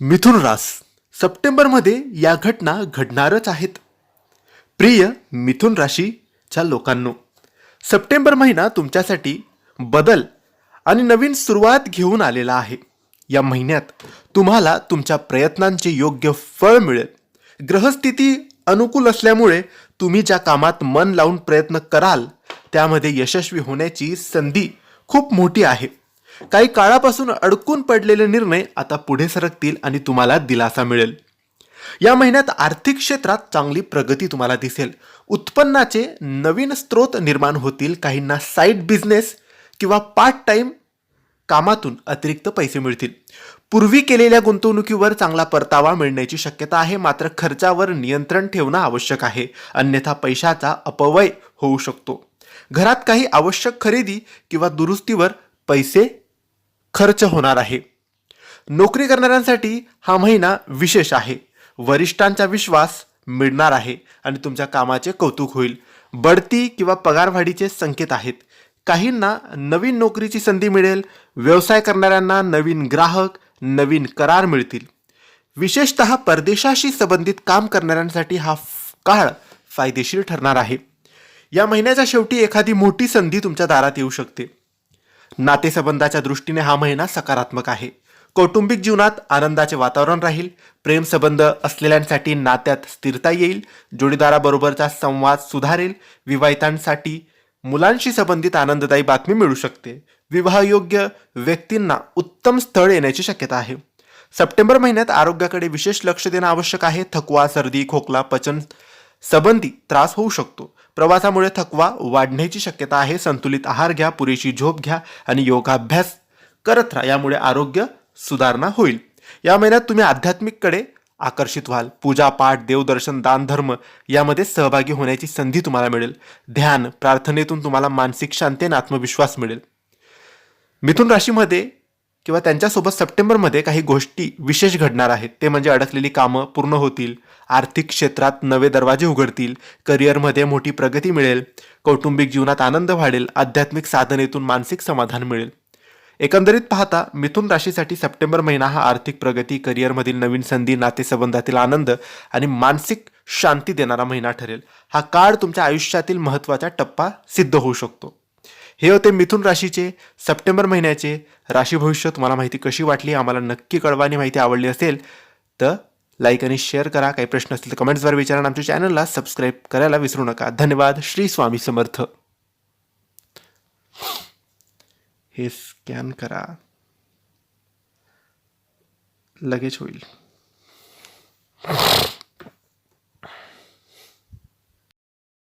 मिथुन रास सप्टेंबरमध्ये या घटना घडणारच आहेत. प्रिय मिथुन राशीच्या लोकांनो सप्टेंबर महिना तुमच्यासाठी बदल आणि नवीन सुरुवात घेऊन आलेला आहे. या महिन्यात तुम्हाला तुमच्या प्रयत्नांचे योग्य फळ मिळेल. ग्रहस्थिती अनुकूल असल्यामुळे तुम्ही ज्या कामात मन लावून प्रयत्न कराल त्यामध्ये यशस्वी होण्याची संधी खूप मोठी आहे. काही काळापासून अडकून पडलेले निर्णय आता पुढे सरकतील आणि तुम्हाला दिलासा मिळेल. या महिन्यात आर्थिक क्षेत्रात चांगली प्रगती तुम्हाला दिसेल. उत्पन्नाचे नवीन स्रोत निर्माण होतील काहींना साईड बिझनेस किंवा पार्ट टाइम कामातून अतिरिक्त पैसे मिळतील. पूर्वी केलेल्या गुंतवणुकीवर चांगला परतावा मिळण्याची शक्यता आहे मात्र खर्चावर नियंत्रण ठेवणं आवश्यक आहे. अन्यथा पैशाचा अपव्यय होऊ शकतो. घरात काही आवश्यक खरेदी किंवा दुरुस्तीवर पैसे खर्च होणार आहे. नोकरी करणाऱ्यांसाठी हा महिना विशेष आहे. वरिष्ठांचा विश्वास मिळणार आहे आणि तुमच्या कामाचे कौतुक होईल. बढती किंवा पगारवाढीचे संकेत आहेत. काहींना नवीन नोकरीची संधी मिळेल. व्यवसाय करणाऱ्यांना नवीन ग्राहक नवीन करार मिळतील. विशेषतः परदेशाशी संबंधित काम करणाऱ्यांसाठी हा फ- काळ फायदेशीर ठरणार आहे. या महिन्याच्या शेवटी एखादी मोठी संधी तुमच्या दारात येऊ शकते. नातेसंबंधाच्या दृष्टीने हा महिना सकारात्मक आहे. कौटुंबिक जीवनात आनंदाचे वातावरण राहील. प्रेमसंबंध असलेल्यांसाठी नात्यात स्थिरता येईल. जोडीदाराबरोबरचा संवाद सुधारेल. विवाहितांसाठी मुलांशी संबंधित आनंददायी बातमी मिळू शकते. विवाहयोग्य व्यक्तींना उत्तम स्थळ येण्याची शक्यता आहे. सप्टेंबर महिन्यात आरोग्याकडे विशेष लक्ष देणं आवश्यक आहे. थकवा सर्दी खोकला पचन संबंधी त्रास होऊ शकतो. प्रवासामुळे थकवा वाढण्याची शक्यता आहे. संतुलित आहार घ्या पुरेशी झोप घ्या आणि योगाभ्यास करत राहा. यामुळे आरोग्य सुधारणा होईल. या महिन्यात तुम्ही आध्यात्मिककडे आकर्षित व्हाल. पूजा पाठ देवदर्शन दानधर्म यामध्ये सहभागी होण्याची संधी तुम्हाला मिळेल. ध्यान प्रार्थनेतून तुम्हाला मानसिक शांती आणि आत्मविश्वास मिळेल. मिथुन राशीमध्ये किंवा त्यांच्यासोबत सप्टेंबरमध्ये काही गोष्टी विशेष घडणार आहेत. ते म्हणजे अडकलेली कामं पूर्ण होतील. आर्थिक क्षेत्रात नवे दरवाजे उघडतील करिअरमध्ये मोठी प्रगती मिळेल कौटुंबिक जीवनात आनंद वाढेल आध्यात्मिक साधनेतून मानसिक समाधान मिळेल. एकंदरीत पाहता मिथुन राशीसाठी सप्टेंबर महिना हा आर्थिक प्रगती करिअरमधील नवीन संधी नातेसंबंधातील आनंद आणि मानसिक शांती देणारा महिना ठरेल. हा काळ तुमच्या आयुष्यातील महत्त्वाचा टप्पा सिद्ध होऊ शकतो. हे होते मिथुन राशीचे सप्टेंबर महिन्याचे. राशी भविष्य तुम्हाला माहिती कशी वाटली? आम्हाला नक्की कळवा आणि माहिती आवडली असेल तर लाईक आणि शेअर करा. काही प्रश्न असतील तर कमेंट्सवर विचारा आणि आमच्या चॅनलला सबस्क्राईब करायला विसरू नका. धन्यवाद. श्री स्वामी समर्थ. हे स्कॅन करा. लगेच होईल.